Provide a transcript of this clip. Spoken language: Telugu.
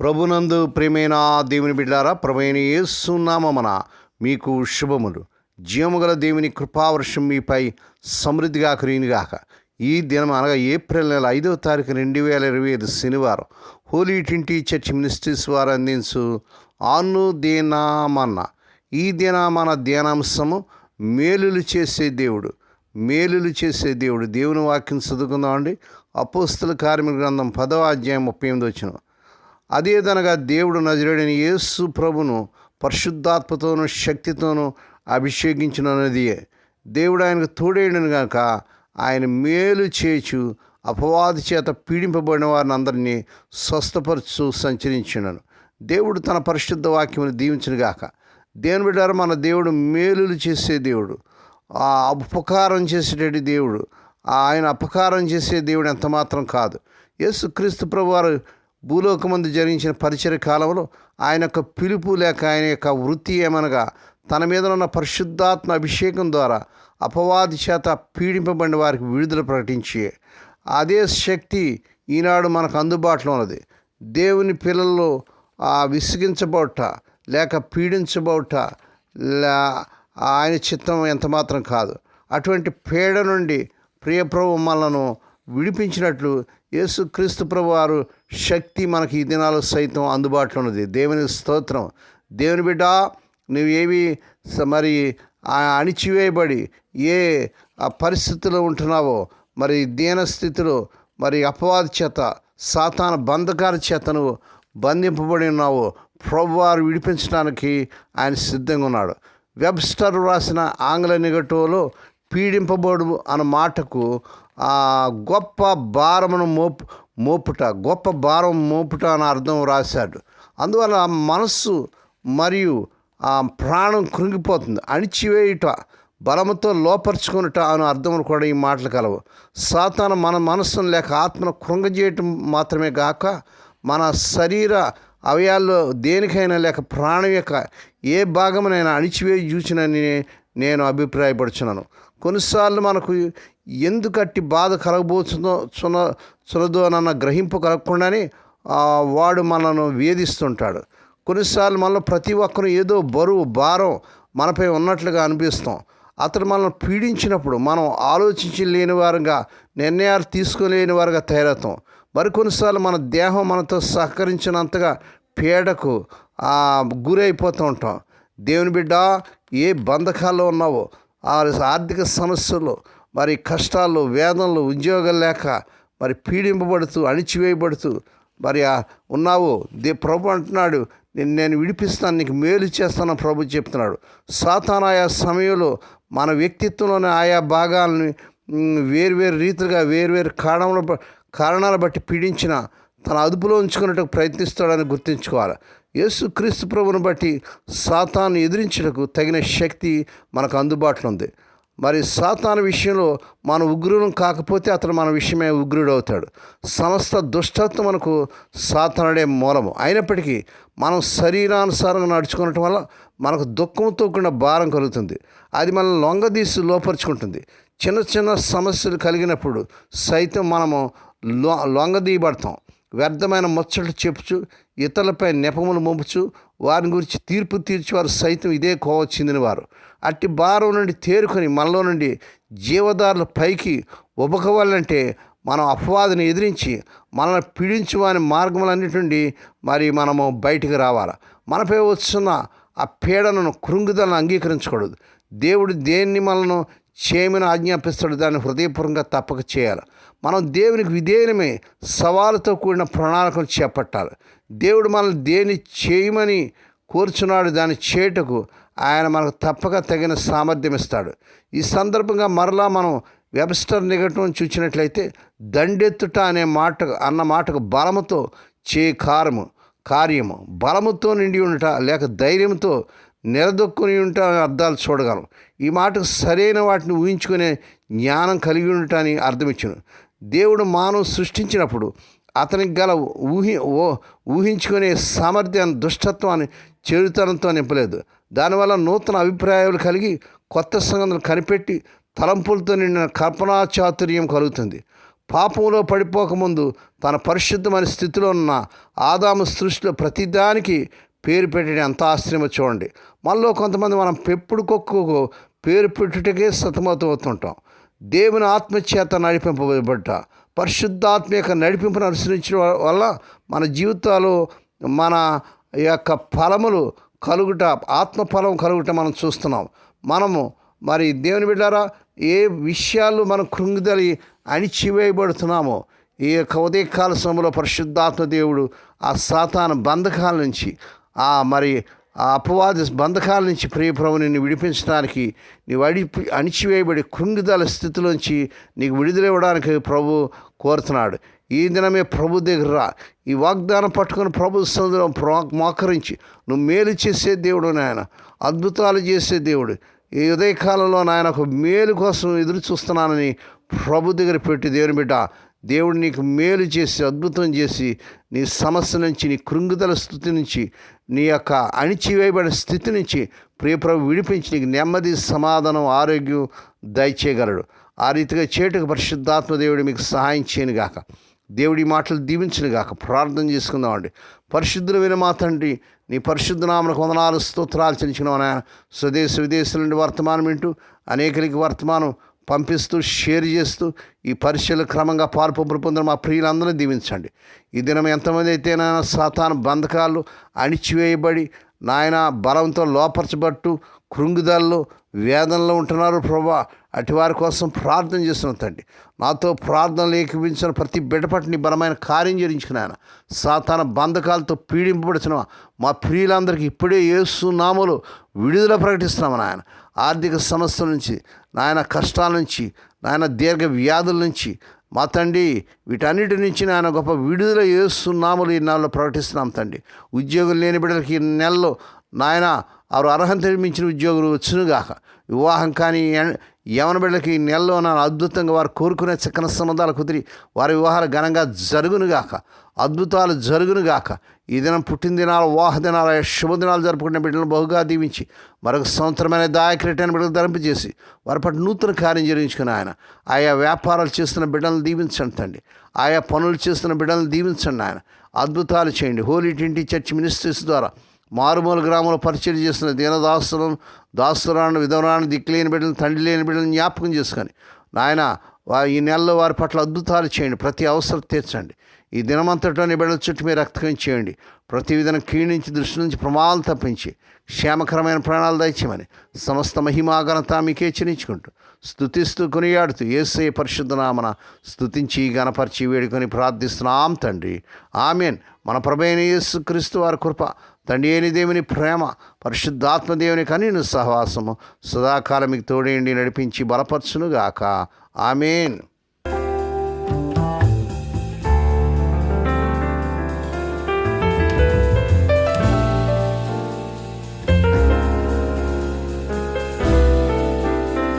ప్రభునందు ప్రేమైన దేవుని బిడ్డారా ప్రభైన యేసునామన మీకు శుభములు. జీవముగల దేవుని కృపావర్షం మీపై సమృద్ధిగా కురియునిగాక ఈ దినం అనగా ఏప్రిల్ నెల ఐదవ తారీఖు రెండు వేల ఇరవై ఐదు శనివారం. హోలీ ట్వంటీ చర్చ్ మినిస్ట్రీస్ వారు అందించు ఆను దీనామన్న. ఈ దినామన ధ్యానాంశము మేలులు చేసే దేవుడు మేలులు చేసే దేవుడు. దేవుని వాక్యం చదువుకుందామండి. అపోస్తుల కార్మిక గ్రంథం పదవ అధ్యాయం ముప్పై ఎనిమిది వచ్చినాం అదేదనగా దేవుడు నజరేడని యేసు ప్రభును పరిశుద్ధాత్మతోనూ శక్తితోనూ అభిషేకించినది దేవుడు ఆయనకు తోడేయడను గాక ఆయన మేలు చేచు అపవాది చేత పీడింపబడిన వారిని అందరినీ స్వస్థపరచు సంచరించినను. దేవుడు తన పరిశుద్ధ వాక్యమును దీవించిన గాక. దేవుని బిడ్డారు మన దేవుడు మేలులు చేసే దేవుడు. ఆ ఉపకారం చేసేటటువంటి దేవుడు. ఆయన అపకారం చేసే దేవుడు ఎంత మాత్రం కాదు. యేసు క్రీస్తు ప్రభు వారు భూలోకమందు జరిగించిన పరిచయ కాలంలో ఆయన యొక్క పిలుపు లేక ఆయన యొక్క వృత్తి ఏమనగా తన మీద ఉన్న పరిశుద్ధాత్మ అభిషేకం ద్వారా అపవాది చేత పీడింపబడిన వారికి విడుదల ప్రకటించి. అదే శక్తి ఈనాడు మనకు అందుబాటులో ఉన్నది. దేవుని పిల్లల్లో విసిగించబోట లేక పీడించబోట లే ఆయన చిత్తం ఎంత మాత్రం కాదు. అటువంటి పేడ నుండి ప్రియప్రభు మనలను విడిపించినట్లు యేసుక్రీస్తు ప్రభు వారు శక్తి మనకి ఈ దినాలు సైతం అందుబాటులో ఉన్నది. దేవుని స్తోత్రం. దేవుని బిడ్డ నువ్వేవి స- మరి ఆ అణిచివేయబడి ఏ ఆ పరిస్థితిలో ఉంటున్నావో మరి దీనస్థితిలో మరి అపవాది చేత సాతాన బంధకాల చేత నువ్వు బంధింపబడి ఉన్నావు ప్రభువారు విడిపించడానికి ఆయన సిద్ధంగా ఉన్నాడు. వెబ్స్టర్ రాసిన ఆంగ్ల నిఘటువులో పీడింపబడు అన్న మాటకు ఆ గొప్ప భారమును మోపు మోపుట గొప్ప భారం మోపుట అని అర్థం రాశాడు. అందువల్ల మనస్సు మరియు ఆ ప్రాణం కృంగిపోతుంది. అణిచివేయుట బలముతో లోపరుచుకునుట అని అర్థం కూడా ఈ మాటలు కలవు. సాతాను మన మనస్సును లేక ఆత్మను కృంగజేయటం మాత్రమే కాక మన శరీర అవయాల్లో దేనికైనా లేక ప్రాణం యొక్క ఏ భాగమునైనా అణిచివేయి చూసినని నేను అభిప్రాయపడుచున్నాను. కొన్నిసార్లు మనకు ఎందుకట్టి బాధ కలగబోతుందో చున చులదో అన్న గ్రహింపు కలగకుండానే వాడు మనను వేధిస్తుంటాడు. కొన్నిసార్లు మనలో ప్రతి ఒక్కరు ఏదో బరువు భారం మనపై ఉన్నట్లుగా అనిపిస్తాం. అతడు మనల్ని పీడించినప్పుడు మనం ఆలోచించి లేని వారుగా నిర్ణయాలు తీసుకోలేని వారుగా తయారవుతాం. మరికొన్నిసార్లు మన దేహం మనతో సహకరించినంతగా పీడకు గురైపోతూ ఉంటాం. దేవుని బిడ్డ ఏ బంధకాల్లో ఉన్నావో ఆ ఆర్థిక సమస్యలు మరి కష్టాలు వేదనలు ఉద్యోగాలు లేక మరి పీడింపబడుతూ అణిచివేయబడుతూ మరి ఆ ఉన్నావు దే ప్రభు అంటున్నాడు నేను నేను విడిపిస్తాను నీకు మేలు చేస్తాను ప్రభు చెప్తున్నాడు. సాతానాయా ఆయా సమయంలో మన వ్యక్తిత్వంలోని ఆయా భాగాలని వేర్వేరు వేరువేరు రీతిగా వేరువేరు కారణముల కారణాలు కారణాల బట్టి పీడించిన తన అదుపులో ఉంచుకున్నట్టు ప్రయత్నిస్తాడని గుర్తుంచుకోవాలి. యేసు క్రీస్తు ప్రభుని బట్టి సాతాను ఎదిరించుటకు తగిన శక్తి మనకు అందుబాటులో ఉంది. మరి సాతాను విషయంలో మన ఉగ్రులం కాకపోతే అతను మన విషయమే ఉగ్రుడు అవుతాడు సమస్త దుష్టత్వం మనకు సాతానుడే మూలము. అయినప్పటికీ మనం శరీరానుసారంగా నడుచుకోవటం వల్ల మనకు దుఃఖంతో కూడిన భారం కలుగుతుంది. అది మనల్ని లొంగదీసి లోపరుచుకుంటుంది. చిన్న చిన్న సమస్యలు కలిగినప్పుడు సైతం మనము లొ లొంగదీయబడతాం. వ్యర్థమైన ముచ్చట్లు చెప్పుచు ఇతరులపై నెపములు మోపుచు వారిని గురించి తీర్పు తీర్చేవారు సైతం ఇదే కోవ చెందినవారు అట్టి భారం నుండి తేరుకొని మనలో నుండి జీవదారుల పైకి ఉబకవాలంటే మనం అపవాదిని ఎదిరించి మనల్ని పీడించు వాని మార్గములన్నిటి నుండి మరి మనము బయటికి రావాలి. మనపై వస్తున్న ఆ పీడనను కృంగుదలను అంగీకరించకూడదు. దేవుడు దేన్ని మనను చేయమని ఆజ్ఞాపిస్తాడు దాన్ని హృదయపూర్వకంగా తప్పక చేయాలి. మనం దేవునికి విధేయమే సవాలుతో కూడిన ప్రణాళికను చేపట్టాలి. దేవుడు మనల్ని దేని చేయమని కోరుచున్నాడు దాన్ని చేయుటకు ఆయన మనకు తప్పక తగిన సామర్థ్యం ఇస్తాడు. ఈ సందర్భంగా మరలా మనం వెబ్స్టర్ నిఘటం చూసినట్లయితే దండెత్తుట అనే మాట అన్న మాటకు బలముతో చే కారము కార్యము. బలముతో నిండి ఉండట లేక ధైర్యంతో నిలదొక్కుని ఉంట అర్థాలు చూడగలం. ఈ మాటకు సరైన వాటిని ఊహించుకునే జ్ఞానం కలిగి ఉండటాన్ని అర్థమిచ్చును. దేవుడు మానవ సృష్టించినప్పుడు అతనికి గల ఊహి ఓ ఊహించుకునే సామర్థ్యాన్ని దుష్టత్వాన్ని చెడుతనంతో నింపలేదు. దానివల్ల నూతన అభిప్రాయాలు కలిగి కొత్త సంగతులు కనిపెట్టి తలంపులతో నిండిన కల్పనా చాతుర్యం కలుగుతుంది. పాపంలో పడిపోకముందు తన పరిశుద్ధమైన స్థితిలో ఉన్న ఆదాము సృష్టిలో ప్రతిదానికి పేరు పెట్టడం ఎంత ఆశ్చర్యమో చూడండి. మనలో కొంతమంది మనం పెప్పుడు కుక్కకు పేరు పెట్టుటకే సతమతమవుతుంటాం. దేవుని ఆత్మచేత నడిపింపబడ్డ పరిశుద్ధాత్మ యొక్క నడిపింపును అనుసరించడం వల్ల మన జీవితాలు మన యొక్క ఫలములు కలుగుట ఆత్మ ఫలం కలుగుట మనం చూస్తున్నాం. మనము మరి దేవుని బిడ్డారా ఏ విషయాలు మనం కృంగిదలి అణిచివేయబడుతున్నామో ఈ యొక్క ఉదయకాల సమయంలో పరిశుద్ధాత్మ దేవుడు ఆ సాతాన బంధకాల నుంచి ఆ మరి ఆ అపవాద బంధకాల నుంచి ప్రియప్రభు నిన్ను విడిపించడానికి నీవు అడి అణిచివేయబడి కృంగిదల స్థితిలోంచి నీకు విడుదలవ్వడానికి ప్రభు కోరుతున్నాడు. ఈ దినమే ప్రభు దగ్గర రా. ఈ వాగ్దానం పట్టుకొని ప్రభు సముద్రం మోకరించి నువ్వు మేలు చేసే దేవుడు నాయన. అద్భుతాలు చేసే దేవుడు. ఈ ఉదయకాలంలో నాయన ఒక మేలు కోసం ఎదురు చూస్తున్నానని ప్రభు దగ్గర పెట్టి దేవుని బిడ్డ దేవుడు నీకు మేలు చేసి అద్భుతం చేసి నీ సమస్య నుంచి నీ కృంగుదల స్థితి నుంచి నీ యొక్క అణిచివేయబడిన స్థితి నుంచి ప్రియప్రభు విడిపించి నీకు నెమ్మది సమాధానం ఆరోగ్యం దయచేయగలడు. ఆ రీతిగా చేటుకు పరిశుద్ధాత్మ దేవుడు మీకు సహాయం చేయను గాక. దేవుడి మాటలు దీవించిన గాక. ప్రార్థన చేసుకుందామండి పరిశుద్ధుల విన మా తండ్రి నీ పరిశుద్ధ నామలకు వందనాలు స్తోత్రాలు చెల్లించిన నాయన. స్వదేశ విదేశాల నుండి వర్తమానం వింటూ అనేకరికి వర్తమానం పంపిస్తూ షేర్ చేస్తూ ఈ పరీక్షలు క్రమంగా పాల్పొంపులు పొందిన మా ప్రియులందరినీ దీవించండి. ఈ దినం ఎంతమంది అయితే నాయన సాతాను బంధకాలు అణిచివేయబడి నాయన బలంతో లోపరచబట్టు కృంగుదల్లో వేదనలో ఉంటున్నారు ప్రభా. అటు వారి కోసం ప్రార్థన చేస్తున్న తండ్రి. నాతో ప్రార్థనలు ఏకీపించిన ప్రతి బిడ్డపట్టి బలమైన కార్యం జరిగించుకున్నాను సాతాన బంధకాలతో పీడింపబడుతున్న మా ప్రియులందరికీ ఇప్పుడే ఏసు నామలు విడుదల ప్రకటిస్తున్నాము నాయన. ఆర్థిక సమస్యల నుంచి నాయన కష్టాల నుంచి నాయన దీర్ఘ వ్యాధుల నుంచి మా తండ్రి వీటన్నిటి నుంచి నాయన గొప్ప విడుదల చేస్తున్నాములు ఈ నెలలో ప్రకటిస్తున్నాం తండ్రి. ఉద్యోగం లేని బిడ్డలకి ఈ నెలలో నాయన వారు అర్హత నిర్మించిన ఉద్యోగులు వచ్చునుగాక. వివాహం కానీ యవన బిడ్డలకి నెలలో నా అద్భుతంగా వారు కోరుకునే చక్కన సంబంధాలు కుదిరి వారి వివాహాలు ఘనంగా జరుగునుగాక. అద్భుతాలు జరుగునుగాక. ఈ దినం పుట్టినదినాలు వివాహ వాహ దినాలు శుభదినాలు జరుపుకునే బిడ్డలను బహుగా దీవించి మరొక సంవత్సరమైన దాయకరేటైన బిడ్డలు ధరింపజేసి వారి పట్ల నూతన కార్యం జరిగించుకుని ఆయన. ఆయా వ్యాపారాలు చేస్తున్న బిడ్డలను దీవించండి తండ్రి. ఆయా పనులు చేస్తున్న బిడ్డలను దీవించండి ఆయన. అద్భుతాలు చేయండి. హోలీ టింటి చర్చ్ మినిస్ట్రీస్ ద్వారా మారుమూల గ్రామంలో పరిచయం చేస్తున్న దీనదాసులను దాసురాలను విధవరాను దిక్కులేని బిడ్డలను తండ్రి లేని బిడ్డలను జ్ఞాపకం చేసుకొని నాయన ఈ నెలలో వారి పట్ల అద్భుతాలు చేయండి ప్రతి అవసరం తీర్చండి. ఈ దినమంతటిలోని బిడ్డల చుట్టూ మీరు రక్తకం చేయండి. ప్రతి విధంగా క్షీణించి దృష్టి నుంచి ప్రమాదాలు తప్పించి క్షేమకరమైన ప్రాణాలు దయచేయమని సమస్త మహిమాఘనత మీకే చెల్లించుకుంటూ స్థుతిస్తూ కొనియాడుతూ ఏసే పరిశుద్ధనామన స్థుతించి గణపరిచి వేడుకొని ప్రార్థిస్తున్నాం తండ్రి. ఆమెన్. మన ప్రభైన యేసు క్రీస్తు వారి కృప తండ్రి అయిన దేవుని ప్రేమ పరిశుద్ధాత్మ దేవుని కనీను సహవాసము. సదాకాలం మీకు తోడేండి నడిపించి బలపరచునుగాక. ఆమెన్.